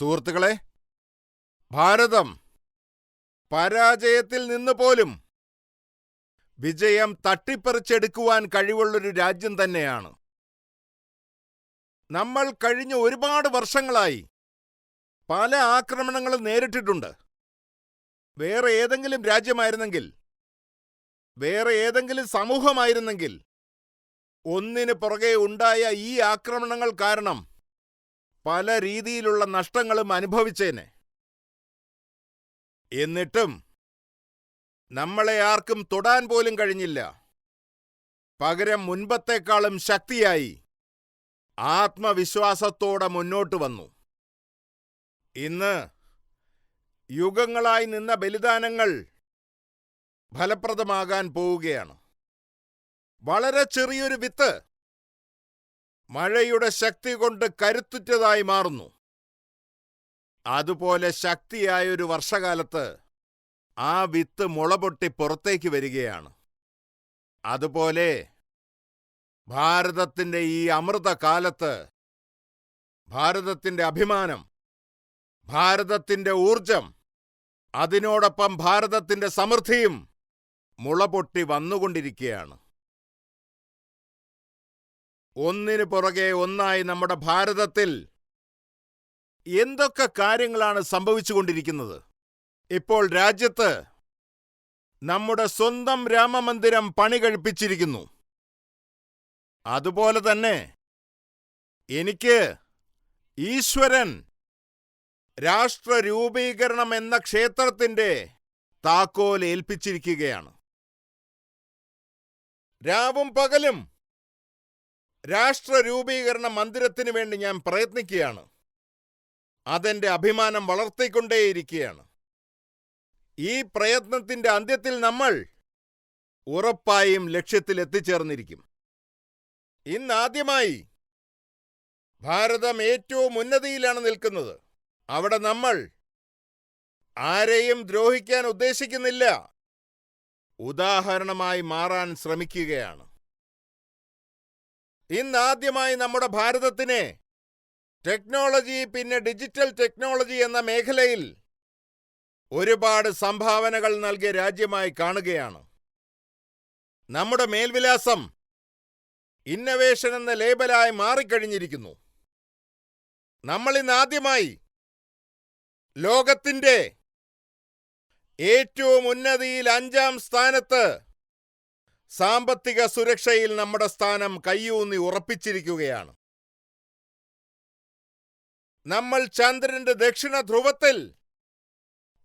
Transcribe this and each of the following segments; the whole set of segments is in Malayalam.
സുഹൃത്തുക്കളെ ഭാരതം പരാജയത്തിൽ നിന്ന് പോലും വിജയം തട്ടിപ്പറിച്ചെടുക്കുവാൻ കഴിവുള്ളൊരു രാജ്യം തന്നെയാണ്. നമ്മൾ കഴിഞ്ഞ ഒരുപാട് വർഷങ്ങളായി പല ആക്രമണങ്ങളും നേരിട്ടിട്ടുണ്ട്. വേറെ ഏതെങ്കിലും രാജ്യമായിരുന്നെങ്കിൽ വേറെ ഏതെങ്കിലും സമൂഹമായിരുന്നെങ്കിൽ ഒന്നിനു പുറകെ ഉണ്ടായ ഈ ആക്രമണങ്ങൾ കാരണം പല രീതിയിലുള്ള നഷ്ടങ്ങളും അനുഭവിച്ചേനെ. എന്നിട്ടും നമ്മളെ ആർക്കും തൊടാൻ പോലും കഴിഞ്ഞില്ല. പകരം മുൻപത്തേക്കാളും ശക്തിയായി ആത്മവിശ്വാസത്തോടെ മുന്നോട്ട് വന്നു. ഇന്ന് യുഗങ്ങളായി നിന്ന ബലിദാനങ്ങൾ ഫലപ്രദമാകാൻ പോവുകയാണ്. വളരെ ചെറിയൊരു വിത്ത് മഴയുടെ ശക്തി കൊണ്ട് കരുത്തുറ്റതായി മാറുന്നു. അതുപോലെ ശക്തിയായ ഒരു വർഷകാലത്ത് ആ വിത്ത് മുളപൊട്ടി പുറത്തേക്ക് വരികയാണ്. അതുപോലെ ഭാരതത്തിന്റെ ഈ അമൃതകാലത്ത് ഭാരതത്തിന്റെ അഭിമാനം ഭാരതത്തിന്റെ ഊർജം അതിനോടൊപ്പം ഭാരതത്തിന്റെ സമൃദ്ധിയും മുളപൊട്ടി വന്നുകൊണ്ടിരിക്കുകയാണ്. ഒന്നിനു പുറകെ ഒന്നായി നമ്മുടെ ഭാരതത്തിൽ എന്തൊക്കെ കാര്യങ്ങളാണ് സംഭവിച്ചുകൊണ്ടിരിക്കുന്നത്? ഇപ്പോൾ രാജ്യത്ത് നമ്മുടെ സ്വന്തം രാമമന്ദിരം പണി കഴിപ്പിച്ചിരിക്കുന്നു. അതുപോലെ തന്നെ എനിക്ക് ഈശ്വരൻ രാഷ്ട്രരൂപീകരണം എന്ന ക്ഷേത്രത്തിന്റെ താക്കോൽ ഏൽപ്പിച്ചിരിക്കുകയാണ്. രാവും പകലും രാഷ്ട്ര രൂപീകരണ മന്ദിരത്തിന് വേണ്ടി ഞാൻ പ്രയത്നിക്കുകയാണ്. അതെന്റെ അഭിമാനം വളർത്തിക്കൊണ്ടേയിരിക്കുകയാണ്. ഈ പ്രയത്നത്തിന്റെ അന്ത്യത്തിൽ നമ്മൾ ഉറപ്പായും ലക്ഷ്യത്തിൽ എത്തിച്ചേർന്നിരിക്കും ഇന്നാദ്യമായി ഭാരതം ഏറ്റവും ഉന്നതിയിലാണ് നിൽക്കുന്നത്. അവിടെ നമ്മൾ ആരെയും ദ്രോഹിക്കാൻ ഉദ്ദേശിക്കുന്നില്ല. ഉദാഹരണമായി മാറാൻ ശ്രമിക്കുകയാണ്. ഇന്നാദ്യമായി നമ്മുടെ ഭാരതത്തിനെ ടെക്നോളജി പിന്നെ ഡിജിറ്റൽ ടെക്നോളജി എന്ന മേഖലയിൽ ഒരുപാട് സംഭാവനകൾ നൽകിയ രാജ്യമായി കാണുകയാണ്. നമ്മുടെ മേൽവിലാസം ഇന്നവേഷൻ എന്ന ലേബലായി മാറിക്കഴിഞ്ഞിരിക്കുന്നു. നമ്മൾ ഇന്നാദ്യമായി ലോകത്തിന്റെ ഏറ്റവും ഉന്നതിയിൽ അഞ്ചാം സ്ഥാനത്ത് സാമ്പത്തിക സുരക്ഷയിൽ നമ്മുടെ സ്ഥാനം കയ്യൂന്നി ഉറപ്പിച്ചിരിക്കുകയാണ്. നമ്മൾ ചന്ദ്രന്റെ ദക്ഷിണ ധ്രുവത്തിൽ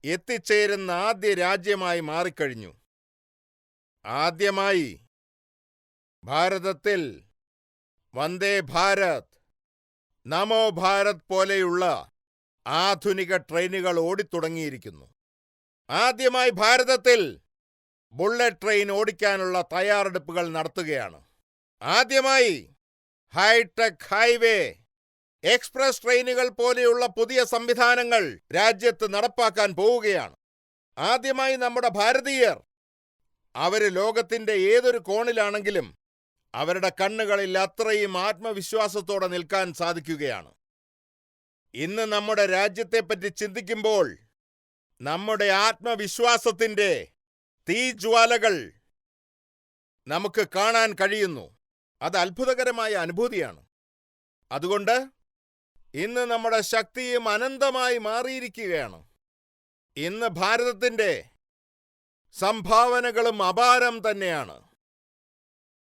എത്തിച്ചേരുന്ന ആദ്യ രാജ്യമായി മാറിക്കഴിഞ്ഞു. ആദ്യമായി ഭാരതത്തിൽ വന്ദേ ഭാരത് നമോ ഭാരത് പോലെയുള്ള ആധുനിക ട്രെയിനുകൾ ഓടിത്തുടങ്ങിയിരിക്കുന്നു. ആദ്യമായി ഭാരതത്തിൽ ബുള്ളറ്റ് ട്രെയിൻ ഓടിക്കാനുള്ള തയ്യാറെടുപ്പുകൾ നടത്തുകയാണ്. ആദ്യമായി ഹൈടെക് ഹൈവേ എക്സ്പ്രസ് ട്രെയിനുകൾ പോലെയുള്ള പുതിയ സംവിധാനങ്ങൾ രാജ്യത്ത് നടപ്പാക്കാൻ പോവുകയാണ്. ആദ്യമായി നമ്മുടെ ഭാരതീയർ അവർ ലോകത്തിന്റെ ഏതൊരു കോണിലാണെങ്കിലും അവരുടെ കണ്ണുകളിൽ അത്രയും ആത്മവിശ്വാസത്തോടെ നിൽക്കാൻ സാധിക്കുകയാണ്. ഇന്ന് നമ്മുടെ രാജ്യത്തെപ്പറ്റി ചിന്തിക്കുമ്പോൾ നമ്മുടെ ആത്മവിശ്വാസത്തിന്റെ തീജ്വാലകൾ നമുക്ക് കാണാൻ കഴിയുന്നു. അത് അത്ഭുതകരമായ അനുഭൂതിയാണ്. അതുകൊണ്ട് ഇന്ന് നമ്മുടെ ശക്തിയും അനന്തമായി മാറിയിരിക്കുകയാണ്. ഇന്ന് ഭാരതത്തിന്റെ സംഭാവനകളും അപാരം തന്നെയാണ്.